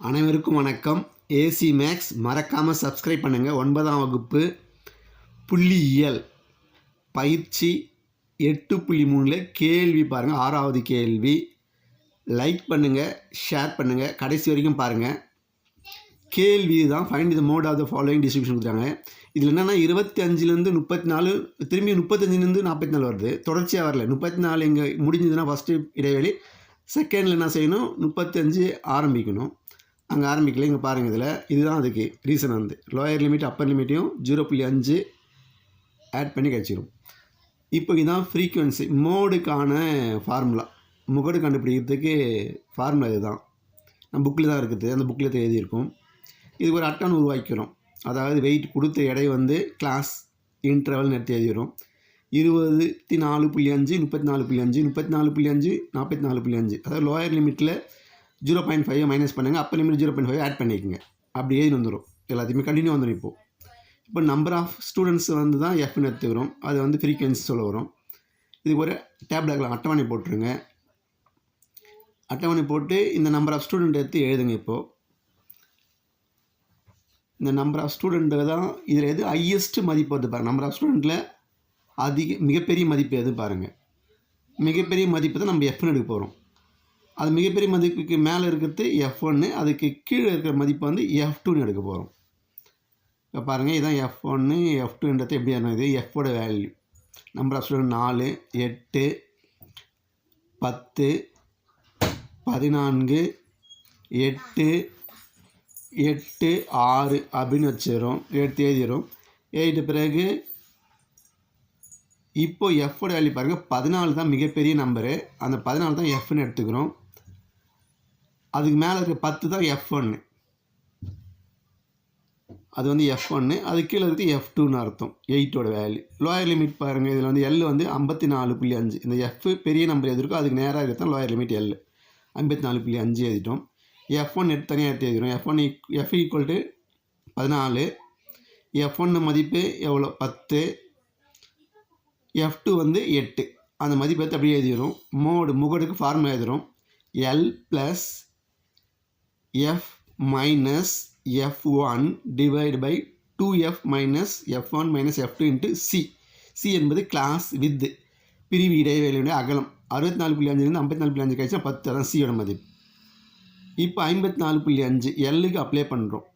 அனைவருக்கும் வணக்கம். AC maths மறக்காமல் சப்ஸ்கிரைப் பண்ணுங்கள் ஒன்பதாம் வகுப்பு புள்ளியியல். பயிற்சி எட்டு புள்ளி மூணில் கேள்வி பாருங்கள் ஆறாவது கேள்வி. லைக் பண்ணுங்கள் ஷேர் பண்ணுங்கள் கடைசி வரைக்கும் பாருங்கள் கேள்வி தான் find the mode of the following distribution கொடுத்தாங்க இதில் என்னென்னா இருபத்தி அஞ்சுலேருந்து முப்பத்தி நாலு திரும்பி முப்பத்தஞ்சுலேருந்து நாற்பத்தி நாலு வருது. தொடர்ச்சியாக வரல. முப்பத்தி நாலு இங்கே முடிஞ்சதுன்னா ஃபஸ்ட்டு இடைவெளி. செகண்டில் என்ன செய்யணும்? முப்பத்தஞ்சு ஆரம்பிக்கணும். அங்கே ஆரம்பிக்கல. இங்கே பாருங்கள் இதில். இதுதான் அதுக்கு ரீசன் வந்து. லோயர் லிமிட் அப்பர் லிமிட்டையும் ஜீரோ புள்ளி அஞ்சு ஆட் பண்ணி கழிச்சிடும் இப்போ இதுதான் ஃப்ரீக்குவென்சி மோடுக்கான ஃபார்முலா முகடு கண்டுபிடிக்கிறதுக்கு ஃபார்முலா இதுதான். நம்ம புக்கில் தான் இருக்குது. அந்த புக்கில் தான் எழுதியிருக்கும். இதுக்கு ஒரு அட்டன் உருவாக்கிறோம் அதாவது வெயிட் கொடுத்த எடை வந்து கிளாஸ் இன்டர்வல் எடுத்து எழுதிடும் இருபத்தி நாலு புள்ளி அஞ்சு முப்பத்தி நாலு புள்ளி அஞ்சு முப்பத்தி நாலு புள்ளி அஞ்சு நாற்பத்தி நாலு புள்ளி அஞ்சு. அதாவது லோயர் லிமிட்டில் ஜீரோ பாயிண்ட் ஃபைவ் மைனஸ் பண்ணுங்கள் அப்போ limit zero point five add பண்ணிக்கோங்க. அப்படி எழுதி வந்துடும் எல்லாத்தையுமே கண்டினியூ வந்துடும் இப்போது இப்போ நம்பர் ஆஃப் ஸ்டூடெண்ட்ஸ் வந்து தான் எஃப்னு எடுத்துக்கிறோம். அது வந்து ஃப்ரீக்வன்சி சொல்ல வரும். இதுக்கு ஒரு டேப்லெட்டில் அட்டவணை போட்டுருங்க. அட்டவணை போட்டு இந்த நம்பர் ஆஃப் ஸ்டூடெண்ட் எடுத்து எழுதுங்க இப்போது இந்த நம்பர் ஆஃப் ஸ்டூடெண்ட்டு தான் இதில் எது ஹையஸ்ட் மதிப்பு வருது பாருங்கள் நம்பர் ஆஃப் ஸ்டூடெண்ட்டில் அதிக மிகப்பெரிய மதிப்பு எது பாருங்கள் மிகப்பெரிய மதிப்பு தான் நம்ம எஃப்னு எடுக்க போகிறோம் அது மிகப்பெரிய மதிப்புக்கு மேலே இருக்கிறது எஃப் ஒன்று அதுக்கு கீழே இருக்கிற மதிப்பு வந்து எஃப் டூன்னு எடுக்க போகிறோம் இப்போ பாருங்கள் இதான் எஃப் ஒன்று எஃப் டூன்றது எப்படி இது எஃபோட வேல்யூ நம்பர் ஆஃப் ஸ்டூடெண்ட் நாலு எட்டு பத்து பதினான்கு எட்டு எட்டு ஆறு அப்படின்னு வச்சிடும் எடுத்து எழுதிடும் எழுதிட்ட பிறகு இப்போ எஃபோட வேல்யூ பாருங்கள் பதினாலு தான் மிகப்பெரிய நம்பரு அந்த பதினாலு தான் எஃப்னு எடுத்துக்கிறோம். அதுக்கு மேலே இருக்க பத்து தான் எஃப் ஒன்று அது வந்து எஃப் ஒன்று அது கீழே இருக்குது எஃப் டூன்னு அர்த்தம். எயிட்டோட வேல்யூ லோயர் லிமிட் பாருங்கள் இதில் வந்து எல் வந்து ஐம்பத்தி நாலு புள்ளி அஞ்சு. இந்த எஃப் பெரிய நம்பர் எது இருக்கோ அதுக்கு நேராக இருக்கத்தான் லோயர் லிமிட் எல் ஐம்பத்தி நாலு புள்ளி அஞ்சு எழுதிட்டோம். எஃப் ஒன் எடுத்து தனியாக எடுத்து எழுதிடும் F one F equal to பதினாலு. எஃப் ஒன்று மதிப்பு எவ்வளோ? பத்து. எஃப் டூ வந்து எட்டு. அந்த மதிப்பு எடுத்து அப்படியே எழுதிடும் மோடு முகடுக்கு ஃபார்முலா எழுதுகிறோம் L plus F minus F one divide by two F minus F one minus F two into C C என்பது கிளாஸ் வித் பிரிவு இடைவெளியுடைய அகலம். அறுபத்தி நாலு புள்ளி அஞ்சுலேருந்து ஐம்பத்தி நாலு புள்ளி அஞ்சு கழிச்சா பத்து அதான் சியோட மதிப்பு. இப்போ ஐம்பத்தி நாலு புள்ளி அஞ்சு எல்லுக்கு அப்ளை பண்ணுறோம்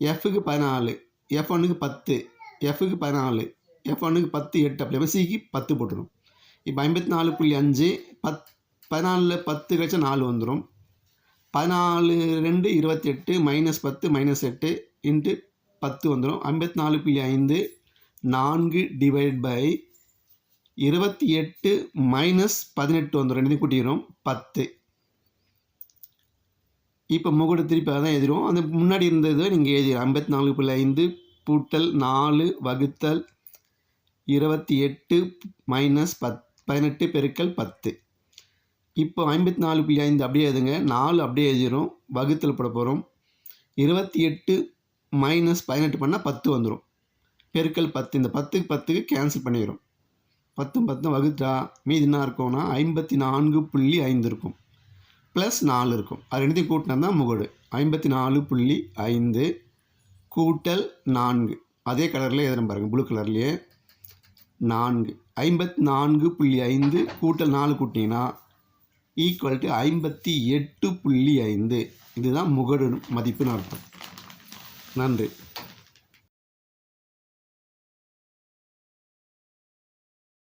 எஃப்க்கு பதினாலு எஃப் ஒன்றுக்கு பத்து எஃப்க்கு பதினாலு எஃப் ஒன்றுக்கு பத்து எட்டு அப்ளை பண்ணி சிக்கு பத்து போட்டுடும் இப்போ ஐம்பத்தி நாலு புள்ளி அஞ்சு பத் பதினாலில் பத்து கழிச்சா நாலு வந்துடும் பதினாலு ரெண்டு இருபத்தி எட்டு மைனஸ் பத்து மைனஸ் எட்டு இன்ட்டு பத்து வந்துடும் ஐம்பத்தி நாலு புள்ளி ஐந்து நான்கு டிவைட் பை இருபத்தி எட்டு மைனஸ் பதினெட்டு வந்துடும் ரெண்டு கூட்டிக்கிறோம். பத்து. இப்போ முகடு திருப்பி அதான் எழுதிடுவோம். அந்த முன்னாடி இருந்ததை நீங்கள் எழுதிடும் ஐம்பத்தி நாலு புள்ளி ஐந்து பூட்டல் நாலு வகுத்தல் இருபத்தி எட்டு மைனஸ் பத் பதினெட்டு பெருக்கல் பத்து. இப்போ ஐம்பத்தி நாலு புள்ளி ஐந்து அப்படியே எழுதுங்க. நாலு அப்படியே எழுதிடும் வகுத்தில் போட போகிறோம் இருபத்தி எட்டு மைனஸ் பதினெட்டு பண்ணால் பத்து வந்துடும் பெருக்கல் பத்து. இந்த பத்துக்கு பத்துக்கு கேன்சல் பண்ணிடும் பத்தும் பத்தும் வகுத்தா? மீதி என்ன இருக்கும்னா ஐம்பத்தி நான்கு புள்ளி ஐந்து இருக்கும். ப்ளஸ் நாலு இருக்கும். அது ரெண்டுத்தையும் கூட்டினா தான் முகடு. ஐம்பத்தி நாலு புள்ளி ஐந்து கூட்டல் நான்கு. அதே கலரில் எழுதுறேன் பாருங்கள் ப்ளூ கலர்லேயே நான்கு. ஐம்பத்தி நான்கு புள்ளி ஐந்து கூட்டல் நாலு கூட்டிங்கன்னா ஈக்குவல் டு ஐம்பத்தி எட்டு புள்ளி ஐந்து. இதுதான் முகடு மதிப்புன்னு அர்த்தம். நன்றி.